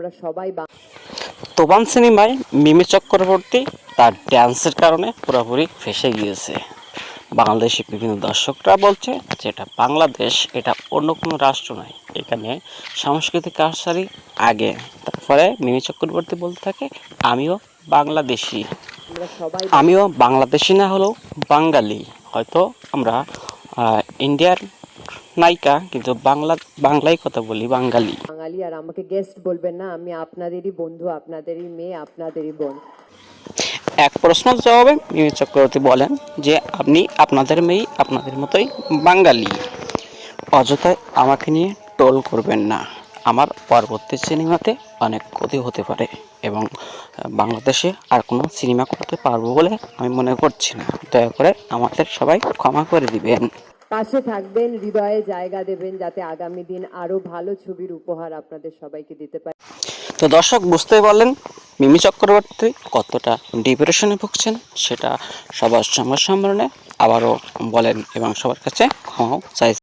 আমরা সবাই তোবান সিনেমায় মিমি চক্রবর্তী তার ড্যান্সের কারণে পুরোপুরি ফেসে গিয়েছে। বাংলাদেশি বিভিন্ন দর্শকরা বলছে যে এটা বাংলাদেশ এটা অন্য কোনো রাষ্ট্র নয়। এখানে সাংস্কৃতিক কালচারই আগে। তারপরে মিমি চক্রবর্তী বলতে থাকে আমিও বাংলাদেশি। আমিও বাংলাদেশি না হলেও বাঙালি। হয়তো আমরা ইন্ডিয়ার নায়িকা কিন্তু বাংলা বাংলায় কথা বলি বাঙালি। বাঙালি আর আমাকে গেস্ট বলবেন না আমি আপনাদেরই বন্ধু আপনাদেরই মেয়ে আপনাদেরই বোন। এক প্রশ্নের জবাবে মিমি চক্রবর্তী বলেন যে আপনি আপনাদের মেয়ে আপনাদের মতোই বাঙালি। অযথায় আমাকে নিয়ে টোল করবেন না। আমার পরবর্তী সিনেমাতে অনেক ক্ষতি হতে পারে এবং বাংলাদেশে আর কোনো সিনেমা করতে পারব বলে আমি মনে করছি না। দয়া করে আমাদের সবাই ক্ষমা করে দিবেন। পাশে থাকবেন, হৃদয়ে জায়গা দেবেন যাতে আগামী দিন আরও ভালো ছবির উপহার আপনাদের সবাইকে দিতে পারে। তো দর্শক বুঝতে পারলেন মিমি চক্রবর্তী কতটা ডিপ্রেশনে ভুগছেন, সেটা সবার সামনে সামনে আবারও বলেন এবং সবার কাছে ক্ষমাও চাই।